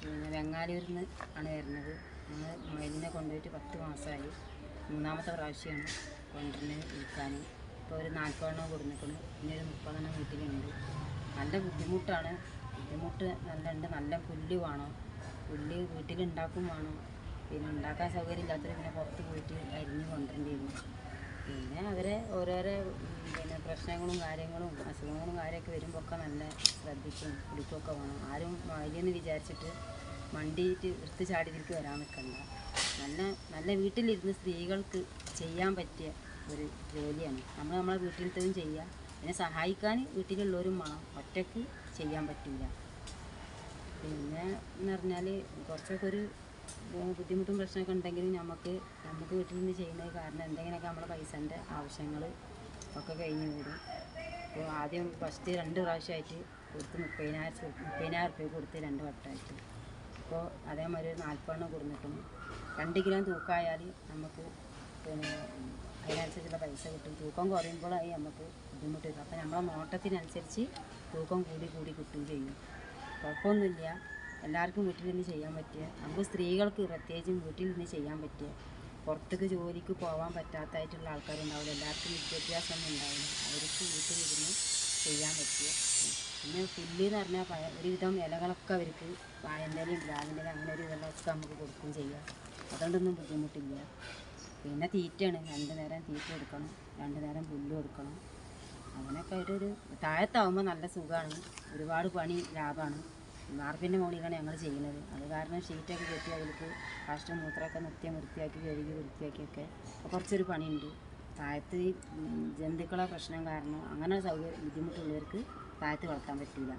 പിന്നെ വെങ്ങാലൂരിൽ നിന്ന് ആണ് വരുന്നത്. ഞങ്ങൾ മയിലിനെ കൊണ്ടുപോയിട്ട് പത്ത് മാസമായി. മൂന്നാമത്തെ പ്രാവശ്യമാണ് കൊണ്ടുവരുന്നത് വിൽക്കാൻ ഇപ്പോൾ ഒരു നാൽപ്പതെണ്ണം കൊടുന്നിക്കണം പിന്നെ ഒരു മുപ്പതെണ്ണം വീട്ടിലുണ്ട്. നല്ല ബുദ്ധിമുട്ടാണ്. ബുദ്ധിമുട്ട് നല്ല ഉണ്ട് നല്ല പുല്ല് വേണം. പുല്ല് വീട്ടിലുണ്ടാക്കും വേണം. പിന്നെ ഉണ്ടാക്കാൻ സൗകര്യം ഇല്ലാത്തവർ പിന്നെ പുറത്ത് പോയിട്ട് അരിഞ്ഞ് കൊണ്ടുവരേണ്ടി വരും. പിന്നെ അവരെ ഓരോരോ പിന്നെ പ്രശ്നങ്ങളും കാര്യങ്ങളും അസുഖങ്ങളും കാര്യമൊക്കെ വരുമ്പോൾ ഒക്കെ നല്ല ശ്രദ്ധിച്ചും കുടിക്കുമൊക്കെ വേണം. ആരും മതിയെന്ന് വിചാരിച്ചിട്ട് മണ്ടിയിട്ട് എടുത്ത് ചാടിതിരിക്ക് വരാൻ നിൽക്കണ്ട. നല്ല നല്ല വീട്ടിലിരുന്ന് സ്ത്രീകൾക്ക് ചെയ്യാൻ പറ്റിയ ഒരു ജോലിയാണ്. നമ്മൾ നമ്മളെ വീട്ടിലത്തതും ചെയ്യുക. പിന്നെ സഹായിക്കാൻ വീട്ടിലുള്ളവരും വേണം. ഒറ്റയ്ക്ക് ചെയ്യാൻ പറ്റില്ല പിന്നെ എന്ന് പറഞ്ഞാൽ കുറച്ചൊക്കെ ഒരു ബുദ്ധിമുട്ടും പ്രശ്നമൊക്കെ ഉണ്ടെങ്കിലും നമുക്ക് നമുക്ക് വീട്ടിൽ നിന്ന് ചെയ്യുന്നത് കാരണം എന്തെങ്കിലുമൊക്കെ നമ്മളെ പൈസന്റെ ആവശ്യങ്ങൾ ഒക്കെ കഴിഞ്ഞ് കൂടും. അപ്പോൾ ആദ്യം ഫസ്റ്റ് രണ്ട് പ്രാവശ്യമായിട്ട് കൊടുത്ത് മുപ്പതിനായിരം മുപ്പതിനായിരം റുപ്യ കൊടുത്ത് രണ്ട് വട്ടമായിട്ട്. അപ്പോൾ അതേമാതിരി ഒരു നാൽപ്പതെണ്ണം കൊടുത്തിട്ടുണ്ട് രണ്ട് കിലോ തൂക്കമായാൽ നമുക്ക് പിന്നെ അതിനനുസരിച്ചുള്ള പൈസ കിട്ടും. തൂക്കം കുറയുമ്പോഴായി നമുക്ക് ബുദ്ധിമുട്ട് വരും. അപ്പോൾ നമ്മളെ നോട്ടത്തിനനുസരിച്ച് തൂക്കം കൂടി കൂടി കിട്ടുകയും ചെയ്യും. കുഴപ്പമൊന്നുമില്ല. എല്ലാവർക്കും വീട്ടിൽ നിന്ന് ചെയ്യാൻ പറ്റിയ നമുക്ക് സ്ത്രീകൾക്ക് പ്രത്യേകിച്ചും വീട്ടിൽ നിന്ന് ചെയ്യാൻ പറ്റിയ പുറത്തേക്ക് ജോലിക്ക് പോകാൻ പറ്റാത്തതായിട്ടുള്ള ആൾക്കാരുണ്ടാവില്ല. എല്ലാവർക്കും വിദ്യാഭ്യാസമൊന്നും ഉണ്ടാവില്ല. അവർക്ക് വീട്ടിലിരുന്ന് ചെയ്യാൻ പറ്റിയ. പിന്നെ പുല്ല് എന്ന് പറഞ്ഞാൽ പഴ- ഒരുവിധം ഇലകളൊക്കെ അവർക്ക് വായന്തലയും പ്ലാവിന്റെലയും അങ്ങനെ ഒരു ഇലകളൊക്കെ നമുക്ക് കൊടുക്കും ചെയ്യാം. അതുകൊണ്ടൊന്നും ബുദ്ധിമുട്ടില്ല. പിന്നെ തീറ്റയാണ്. രണ്ട് നേരം തീറ്റ കൊടുക്കണം. രണ്ട് നേരം പുല്ല് കൊടുക്കണം. അങ്ങനെയൊക്കെ ആയിട്ടൊരു താഴത്താവുമ്പോൾ നല്ല സുഖമാണ് ഒരുപാട് പണി ലാഭമാണ് വാർപ്പിന്റെ മുകളിലാണ് ഞങ്ങൾ ചെയ്യുന്നത്. അത് കാരണം ഷീറ്റൊക്കെ കെട്ടി അതിലേക്ക് കാഷ്ടം മൂത്രമൊക്കെ നിത്യം വൃത്തിയാക്കി കഴുകി വൃത്തിയാക്കിയൊക്കെ. കുറച്ചൊരു പണിയുണ്ട്. താഴത്ത് ജന്തുക്കളെ പ്രശ്നം കാരണം അങ്ങനെ സൗകര്യം ബുദ്ധിമുട്ടുള്ളവർക്ക് താഴത്ത് വളർത്താൻ പറ്റില്ല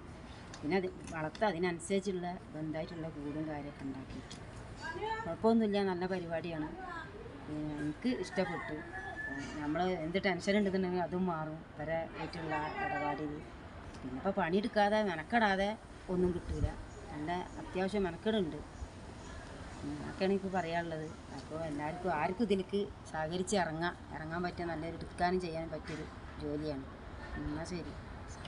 പിന്നെ അത് വളർത്ത അതിനനുസരിച്ചുള്ള ബന്ധമായിട്ടുള്ള കൂടും കാര്യമൊക്കെ ഉണ്ടാക്കിയിട്ട് കുഴപ്പമൊന്നുമില്ല നല്ല പരിപാടിയാണ്. എനിക്ക് ഇഷ്ടപ്പെട്ടു. നമ്മൾ എന്ത് ടെൻഷൻ ഉണ്ടെന്നുണ്ടെങ്കിൽ അതും മാറും. വരെ ആയിട്ടുള്ള ഇടപാടിൽ പിന്നെ ഇപ്പോൾ പണിയെടുക്കാതെ മെനക്കെടാതെ ഒന്നും കിട്ടില്ല നല്ല അത്യാവശ്യം മെനക്കെടുണ്ട്. അതൊക്കെയാണ് എനിക്ക് പറയാനുള്ളത്. അപ്പോൾ എല്ലാവർക്കും ആർക്കും ഇതിലേക്ക് സഹകരിച്ച് ഇറങ്ങാം ഇറങ്ങാൻ പറ്റിയ നല്ലൊരു എടുക്കാനും ചെയ്യാനും പറ്റിയൊരു ജോലിയാണ്. എന്നാൽ ശരി.